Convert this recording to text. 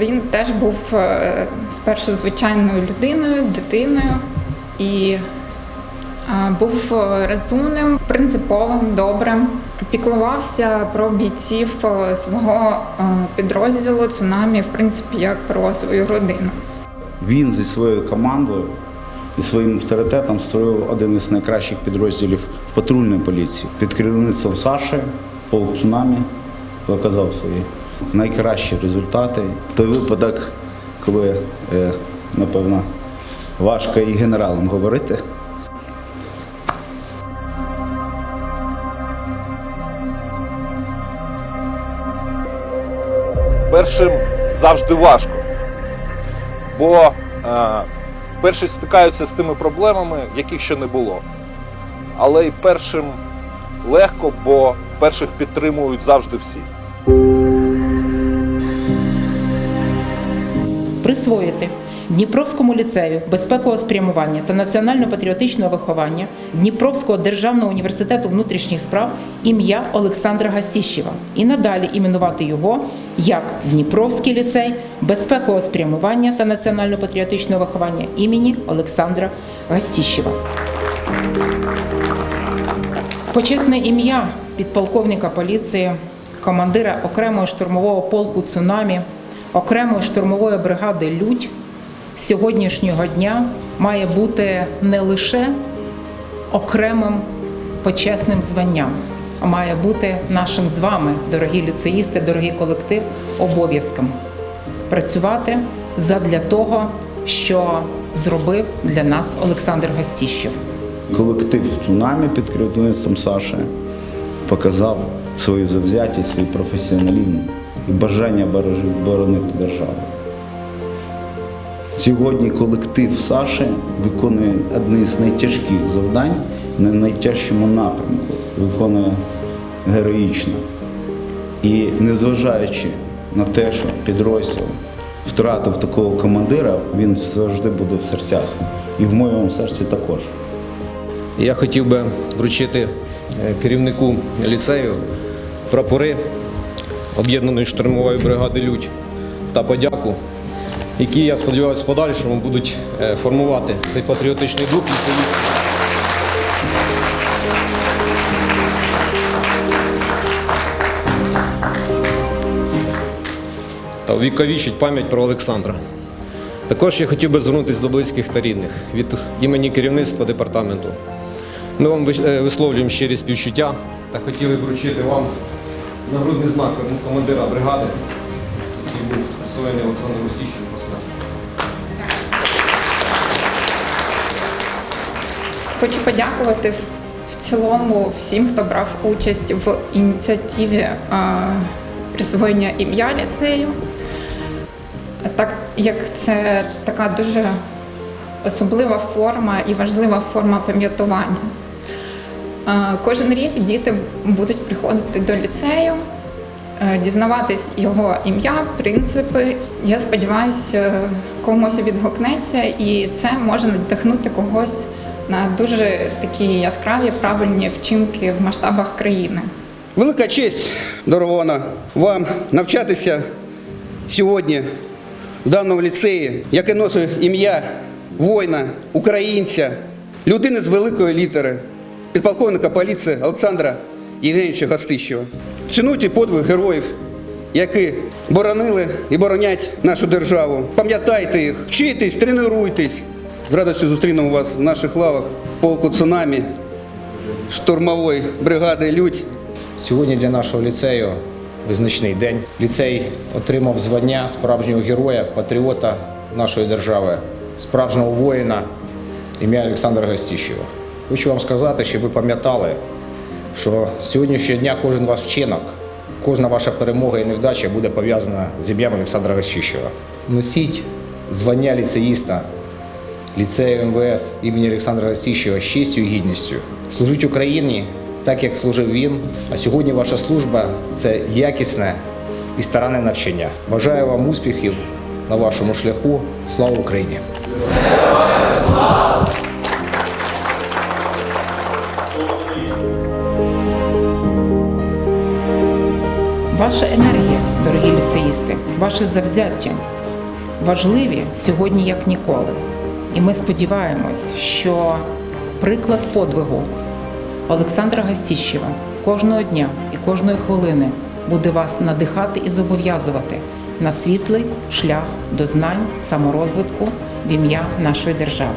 Він теж був е, спершу звичайною людиною, дитиною і е, був е, розумним, принциповим, добрим. Піклувався про бійців свого підрозділу цунамі, в принципі, як про свою родину. Він зі своєю командою і своїм авторитетом створив один із найкращих підрозділів в патрульної поліції. Під керівництвом Саші полк цунамі показав свої найкращі результати. Той випадок, коли, е, напевно, важко і генералам говорити. першим завжди важко. Бо е, перші стикаються з тими проблемами, яких ще не було. Але й першим легко, бо перших підтримують завжди всі. Присвоїти Дніпровському ліцею безпекового спрямування та національно-патріотичного виховання Дніпровського державного університету внутрішніх справ ім'я Олександра Гастіщева і надалі іменувати його як Дніпровський ліцей безпекового спрямування та національно-патріотичного виховання імені Олександра Гастіщева. Почесне ім'я підполковника поліції, командира окремого штурмового полку Цунамі, окремої штурмової бригади Людь сьогоднішнього дня має бути не лише окремим почесним званням, а має бути нашим з вами, дорогі ліцеїсти, дорогий колектив, обов'язком працювати задля того, що зробив для нас Олександр Гастіщев. Колектив цунамі під керівництвом Саші показав свою завзятість, свій професіоналізм і бажання боронити державу. Сьогодні колектив Саші виконує одне з найтяжких завдань на найтяжчому напрямку, виконує героїчно. І незважаючи на те, що підрозділ втратив такого командира, він завжди буде в серцях. І в моєму серці також. Я хотів би вручити е, керівнику ліцею прапори об'єднаної штурмової бригади Людь та подяку, які, я сподіваюся, в подальшому будуть е, формувати цей патріотичний дух ліцеїстів. Та увіковічить пам'ять про Олександра. Також я хотів би звернутися до близьких та рідних від імені керівництва департаменту. Ми вам е, висловлюємо щирі співчуття та хотіли вручити вам нагрудний знак командира бригади, який був присвоєний Олександру Ростіщину посмертно. Хочу подякувати в- цілому всім, хто брав участь в ініціативі присвоєння ім'я ліцею. Так як це така дуже особлива форма і важлива форма пам'ятування. Кожен рік діти будуть приходити до ліцею, е, дізнаватись його ім'я, принципи. Я сподіваюся, комусь відгукнеться, і це може надихнути когось на дуже такі яскраві правильні вчинки в масштабах країни. Велика честь дарована вам навчатися сьогодні в даному ліцеї, яке носить ім'я воїна, українця, людини з великої літери, підполковника поліції Олександра Євгенійовича Гастищева. Цінуйте подвиг героїв, які боронили і боронять нашу державу. Пам'ятайте їх, вчитесь, тренуйтесь. З радістю зустрінемо вас в наших лавах полку цунамі, штурмової бригади Людь. Сьогодні для нашого ліцею визначний день. Ліцей отримав звання справжнього героя, патріота нашої держави, справжнього воїна ім'я Олександра Гастіщева. Хочу вам сказати, щоб ви пам'ятали, що з сьогоднішнього дня кожен ваш вчинок, кожна ваша перемога і невдача буде пов'язана з ім'ям Олександра Гастіщева. Носіть звання ліцеїста ліцею МВС імені Олександра Гастіщева з честю і гідністю. Служіть Україні так, як служив він. А сьогодні ваша служба це якісне і старанне навчання. Бажаю вам успіхів на вашому шляху. Слава Україні! Ваша енергія, дорогі ліцеїсти, ваші завзяття важливі сьогодні як ніколи. І ми сподіваємось, що приклад подвигу Олександра Гастіщева кожного дня і кожної хвилини буде вас надихати і зобов'язувати на світлий шлях до знань, саморозвитку в ім'я нашої держави.